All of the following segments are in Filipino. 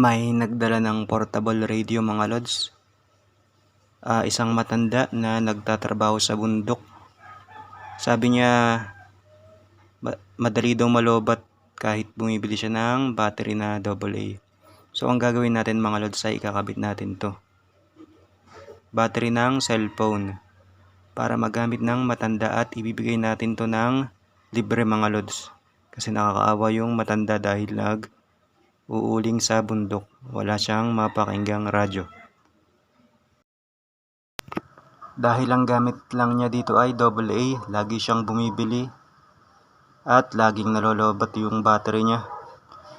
May nagdala ng portable radio mga lods. Ah, isang matanda na nagtatrabaho sa bundok. Sabi niya, ma- madali daw malobat kahit bumibili siya ng battery na AA. So ang gagawin natin mga lods ay ikakabit natin to. Battery ng cellphone para magamit ng matanda at ibibigay natin to ng libre mga lods. Kasi nakakaawa yung matanda dahil nag uuling sa bundok. Wala siyang mapakinggang radyo. Dahil ang gamit lang niya dito ay AA, lagi siyang bumibili at laging nalolobat yung battery niya.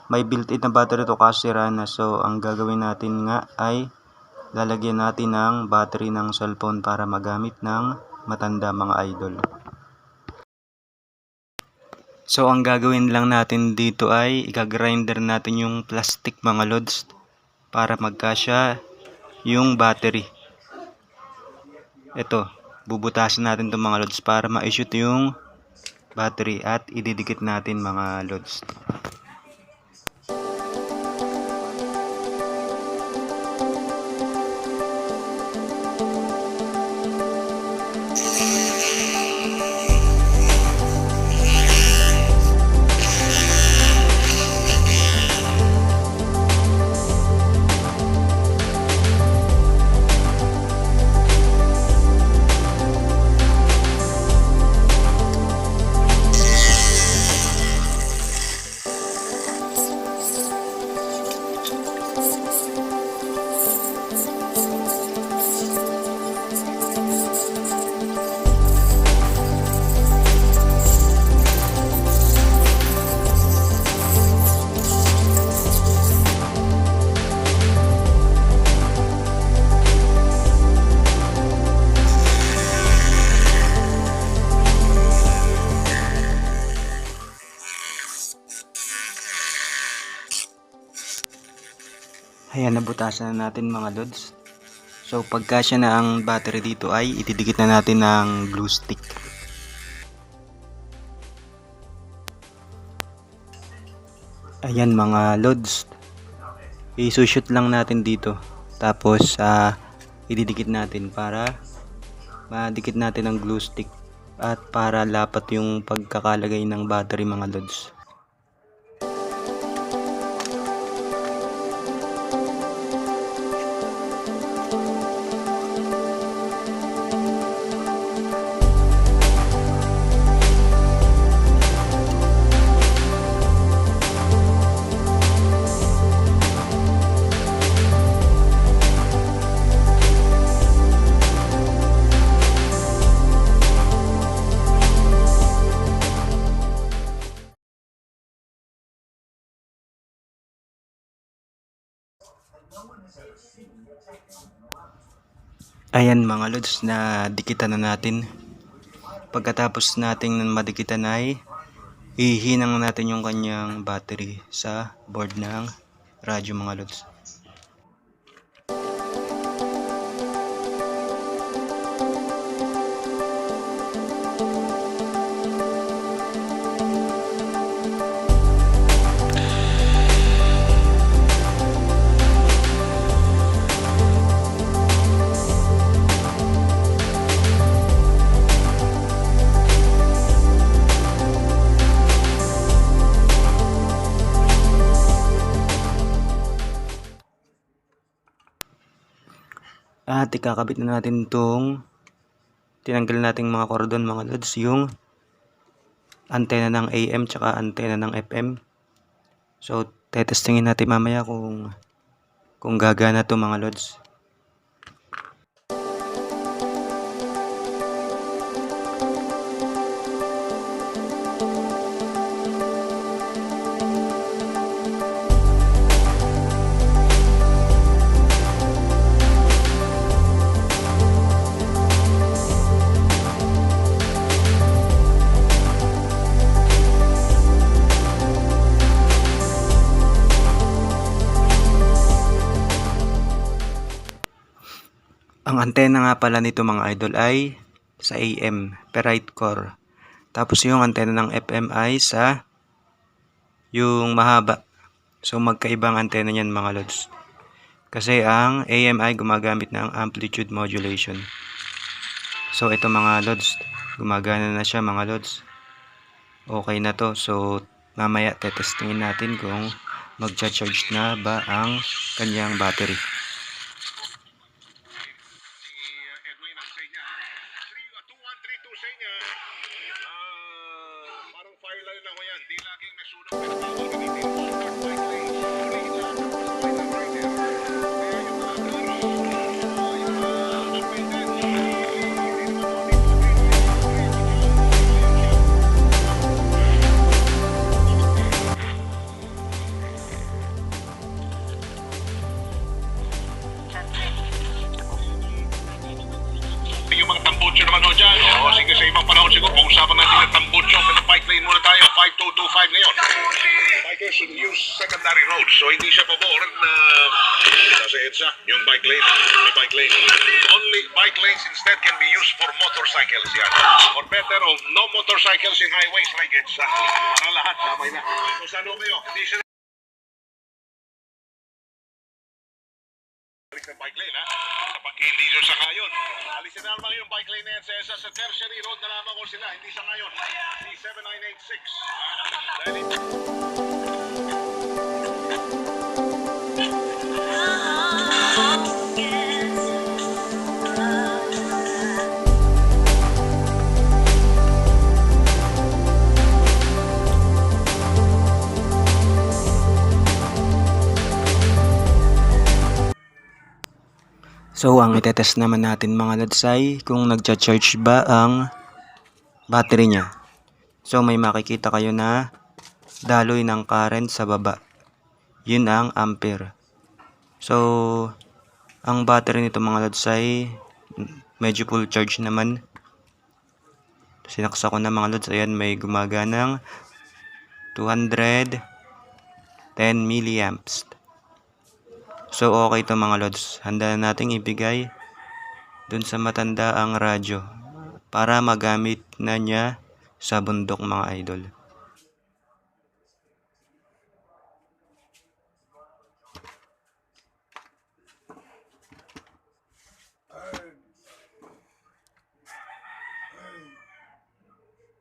May built-in na battery to kasi na so ang gagawin natin nga ay lalagyan natin ng battery ng cellphone para magamit ng matanda mga idol. So ang gagawin lang natin dito ay ikagrinder natin yung plastic mga lods para magkasya yung battery. Ito, bubutasan natin itong mga lods para ma-shoot yung battery at ididikit natin mga lods. Nabutasan na natin mga lods. So pagkasya na ang battery dito ay itidikit na natin ng glue stick. Ayan mga lods. I-shoot lang natin dito. Tapos ah ididikit natin para madikit natin ang glue stick at para lapat yung pagkakalagay ng battery mga lods. Ayan mga lods na dikitan na natin. Pagkatapos nating madikitan ay ihinang natin yung kanyang battery sa board ng radyo mga lods. At ikakabit na natin itong tinanggal nating mga cordon mga lods yung antena ng AM tsaka antena ng FM. So tetestingin natin mamaya kung kung gagana to mga lods. Antena nga pala nito mga idol ay sa AM, ferrite core. Tapos yung antena ng FM ay sa yung mahaba. So magkaibang antena niyan mga lods. Kasi ang AMI gumagamit ng amplitude modulation. So ito mga lods, gumagana na siya mga lods. Okay na to. So mamaya tetestingin natin kung magcha-charge na ba ang kanyang battery. si uh, Edwin ang say niya. 2132 say niya. Ah, parang fire line ako yan. Di laging may sunog pero bawal gamitin. Start 5225 ngayon. Bikers should use secondary roads. So, hindi siya pabor na nasa EDSA, yung bike lane. May bike lane. Only bike lanes instead can be used for motorcycles. Yan. Or better, oh, no motorcycles in highways like EDSA. Para lahat, sabay na. So, saan kayo? Hindi ng bike lane, ha? Kapag hindi sa ngayon, alisin na naman yung bike lane na yan sa, sa, sa tertiary road na lamang ko sila, hindi sa ngayon. C7986. Dahil ito- So ang itetest naman natin mga lods ay kung nagcha-charge ba ang battery niya. So may makikita kayo na daloy ng current sa baba. Yun ang ampere. So ang battery nito mga lods ay medyo full charge naman. Sinaksa ko na mga lods. Ayan may gumaganang 210 milliamps. So okay to mga lods. Handa na nating ibigay dun sa matanda ang radyo para magamit na niya sa bundok mga idol.